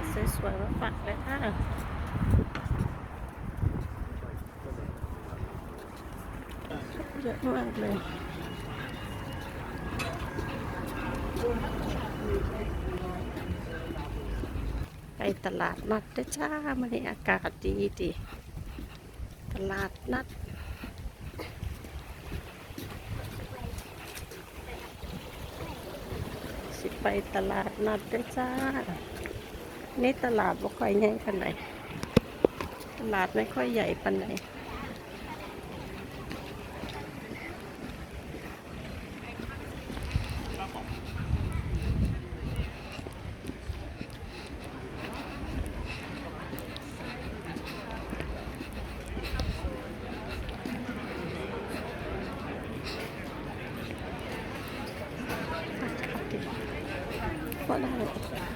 ดสวยๆมาฝากเลยค่ะเยอะมากเลยไปตลาดนัดด้จ้ามันนี้อากาศดีดีตลาดนัดสิไปตลาดนัดด้จ้า นี่ตลาดบ่ค่อยใหญ่ปานใดตลาดไม่ค่อยใหญ่ปานใดก็ได้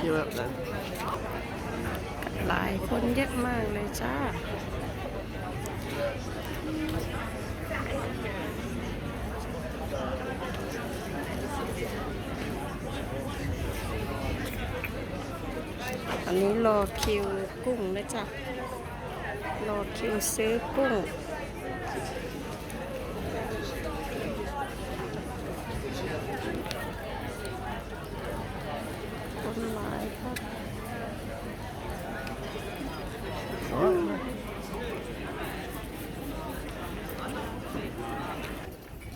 Queue up then. หลายคนเยอะมากเลยจ้าอันนี้รอคิวกุ้งนะจ๊ะรอคิวซื้อกุ้ง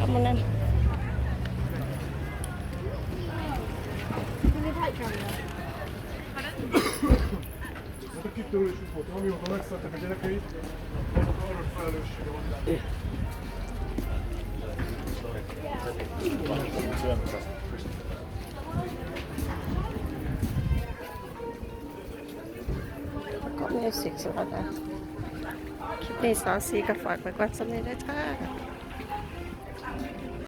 Ammonen. Ami jobban megszülettek a gyerekei, azok arra felelőssége van. Got music สวัสดีคลิปนี้สาวสีกับฝากไว้ก่อนสำเร็จแล้จ้า